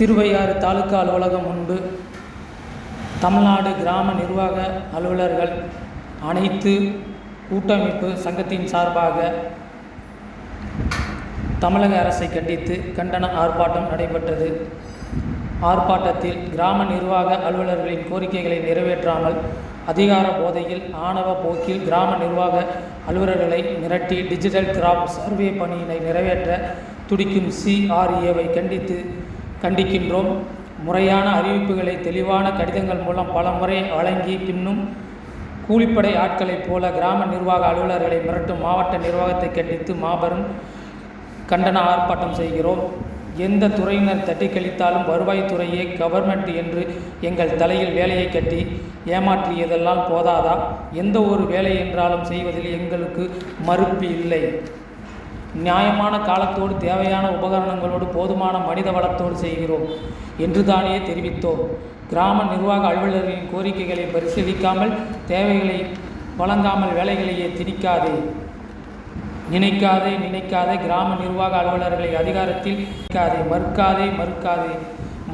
திருவையாறு தாலுகா அலுவலகம் முன்பு தமிழ்நாடு கிராம நிர்வாக அலுவலர்கள் அனைத்து கூட்டமைப்பு சங்கத்தின் சார்பாக தமிழக அரசை கண்டித்து கண்டன ஆர்ப்பாட்டம் நடைபெற்றது. ஆர்ப்பாட்டத்தில் கிராம நிர்வாக அலுவலர்களின் கோரிக்கைகளை நிறைவேற்றாமல் அதிகார போதையில் ஆணவ போக்கில் கிராம நிர்வாக அலுவலர்களை மிரட்டி டிஜிட்டல் கிராப் சர்வே பணியினை நிறைவேற்ற துடிக்கும் சிஆர்ஏவை கண்டித்து கண்டிக்கின்றோம். முறையான அறிவிப்புகளை தெளிவான கடிதங்கள் மூலம் பல முறை வழங்கி பின்னும் கூலிப்படை ஆட்களைப் போல கிராம நிர்வாக அலுவலர்களை மிரட்டும் மாவட்ட நிர்வாகத்தை கண்டித்து மாபெரும் கண்டன ஆர்ப்பாட்டம் செய்கிறோம். எந்த துறையினர் தட்டி கழித்தாலும் வருவாய்த்துறையே கவர்மெண்ட் என்று எங்கள் தலையில் வேலையை கட்டி ஏமாற்றியதெல்லாம் போதாதா? எந்த ஒரு வேலை என்றாலும் செய்வதில் எங்களுக்கு மறுப்பு இல்லை. நியாயமான காலத்தோடு தேவையான உபகரணங்களோடு போதுமான மனித வளத்தோடு செய்கிறோம் என்று தானே தெரிவித்தோம். கிராம நிர்வாக அலுவலர்களின் கோரிக்கைகளை பரிசீலிக்காமல் தேவைகளை வழங்காமல் வேலைகளையே திணிக்காதே. நினைக்காதே நினைக்காதே கிராம நிர்வாக அலுவலர்களை அதிகாரத்தில் நிற்காதே மறுக்காதே மறுக்காதே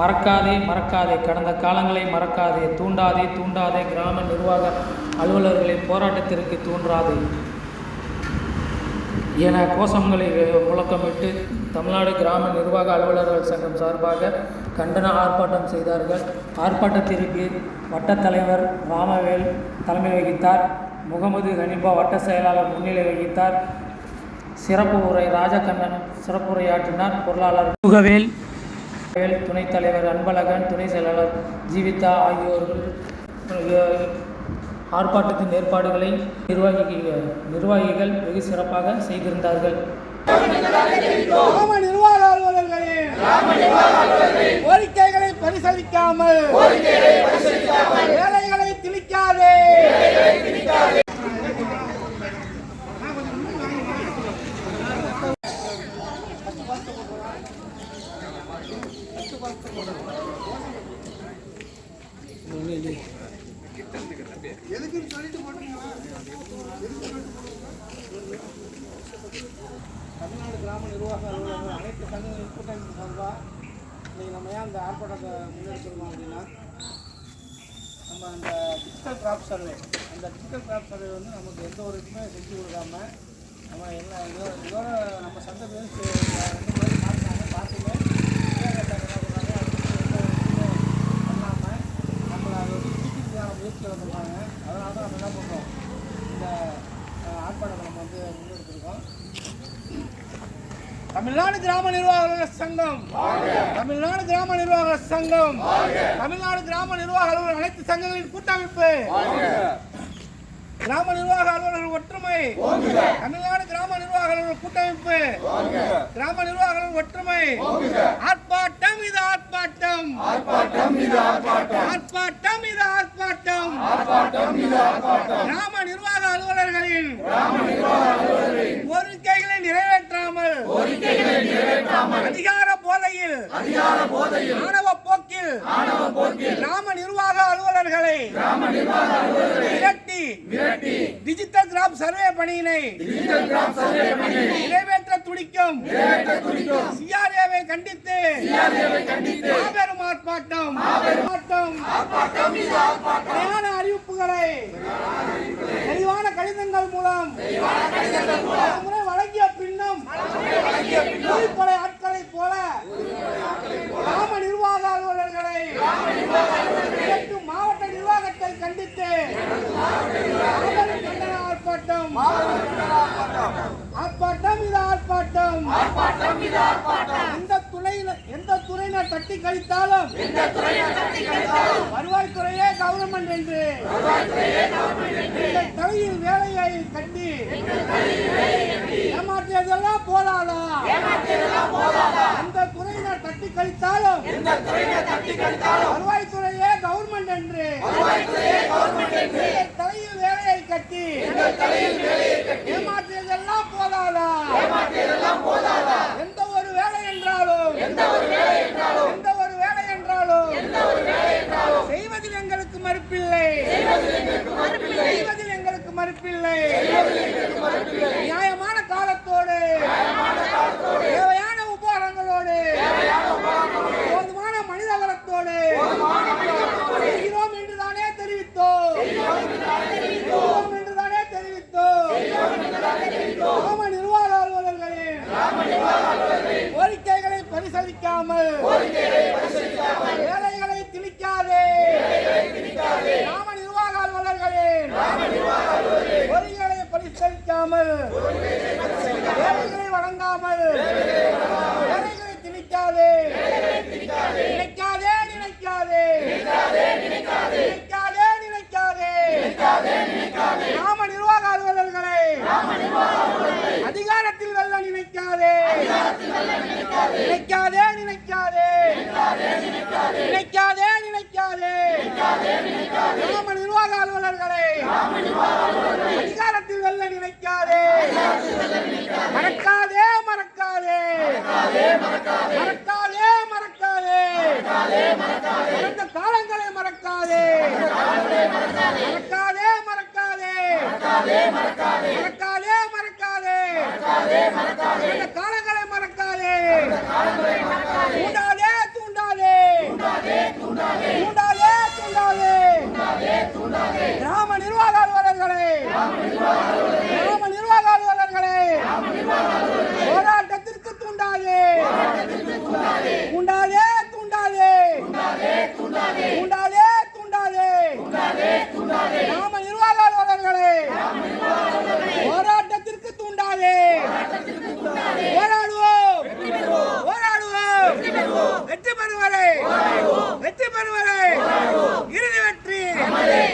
மறக்காதே மறக்காதே கடந்த காலங்களை மறக்காதே தூண்டாதே தூண்டாதே கிராம நிர்வாக அலுவலர்களை போராட்டத்திற்கு தூண்டாதே. என கோஷங்களை முழக்கமிட்டு தமிழ்நாடு கிராம நிர்வாக அலுவலர்கள் சங்கம் சார்பாக கண்டன ஆர்ப்பாட்டம் செய்தார்கள். ஆர்ப்பாட்டத்திற்கு வட்டத் தலைவர் ராமவேல் தலைமை வகித்தார். முகமது ஹனீபா வட்ட செயலாளர் முன்னிலை வகித்தார். சிறப்பு உரை ராஜகண்ணன் சிறப்புரையாற்றினார் பொருளாளர் முகவேல் துணைத் தலைவர் அன்பழகன் துணை செயலாளர் ஜீவிதா ஆகியோர்கள் ஆர்ப்பாட்டத்தின் ஏற்பாடுகளை நிர்வாகி நிர்வாகிகள் வெகு சிறப்பாக செய்திருந்தார்கள். கிராம நிர்வாக அலுவலர்களின் கோரிக்கைகளை பரிசீலிக்காமல் வேலைகளை திணிக்காதே. தமிழ்நாடு நிர்வாக அலுவலர்கள் அனைத்து சங்கங்களின் கூட்டமைப்பு சார்பாக இன்றைக்கி நம்ம ஏன் அந்த ஆர்ப்பாட்டத்தை முன்னெடுக்கிறோம் அப்படின்னா நம்ம அந்த டிஜிட்டல் கிராப் சர்வே அந்த டிஜிட்டல் கிராப் சர்வே வந்து நமக்கு எந்த ஒரு இதுவுமே செஞ்சு கொடுக்காம நம்ம என்ன இதோ இதோட நம்ம சந்தை பேர் ரெண்டு முறை பார்த்தாங்க பார்த்துமே பண்ணாமல் நம்மளை அதை வந்து தூக்கிட்டு முயற்சி வந்துருக்காங்க அதனால தான் நம்ம என்ன பண்ணுறோம் இந்த அஹ், ஆர்ப்பாட்டத்தை நம்ம வந்து முன்னெடுத்திருக்கோம் தமிழ்நாடு கிராம நிர்வாக சங்கம். தமிழ்நாடு கிராம நிர்வாக சங்கம். தமிழ்நாடு கிராம நிர்வாக அலுவலர் அனைத்து சங்கங்களின் கூட்டமைப்பு. கிராம நிர்வாக அலுவலர்கள் ஒற்றுமை. தமிழ்நாடு கிராம நிர்வாக அலுவலர் கூட்டமைப்பு. கிராம நிர்வாக அலுவலர் ஒற்றுமை. ஆர்ப்பாட்டம் இது ஆர்ப்பாட்டம். ஆர்ப்பாட்டம் இது ஆர்ப்பாட்டம். கிராம நிர்வாக அலுவலர்களின் நிறைவேற்றாமல் அதிகார போதையில். ஆணவ போக்கில். கிராம நிர்வாக அலுவலர்களை மிரட்டி. டிஜிட்டல் கிராப் சர்வே பணியினை நிறைவேற்ற துடிக்கும். சிஆர்ஏவை கண்டித்து. மாபெரும் ஆர்ப்பாட்டம். ஆர்ப்பாட்டம். சரியான அறிவிப்புகளை தெளிவான கடிதங்கள் மூலம் பல முறை வழங்கிய பின்னும் கூலிப்படை ஆட்களைப் போல கிராம நிர்வாக அலுவலர்களை மிரட்டும் மாவட்ட நிர்வாகத்தை கண்டித்து மாபெரும் கண்டன ஆர்ப்பாட்டம் ஆர்ப்பாட்டம் இது ஆர்ப்பாட்டம் எந்த துறையினர் எந்த துறையினர் தட்டி கழித்தாலும் வருவாய்த்துறையே கவர்மெண்ட் என்று. தலையில் வேலையை கட்டி ஏமாற்றியதெல்லாம் போதாதா? எந்த துறையினர் தட்டி கழித்தாலும் வருவாய்த்துறையே கவர்மெண்ட் என்று. தலையில் வேலையை கட்டி ஏமாற்றியதெல்லாம் போதாதா? எந்த ஒரு வேலை என்றாலும் எந்த ஒரு வேலை என்றாலும் செய்வதில் எங்களுக்கு மறுப்பில்லை. செய்வதில் எங்களுக்கு மறுப்பில்லை. நியாயமான காலத்தோடு தேவையான உபகரணங்களோடு வேலைகளை திணிக்காதே. கிராம நிர்வாக அலுவலர்களின் பொறிகளை பரிசீலிக்காமல் வேலைகளை வழங்காமல் அலுவலர்களை আমাদের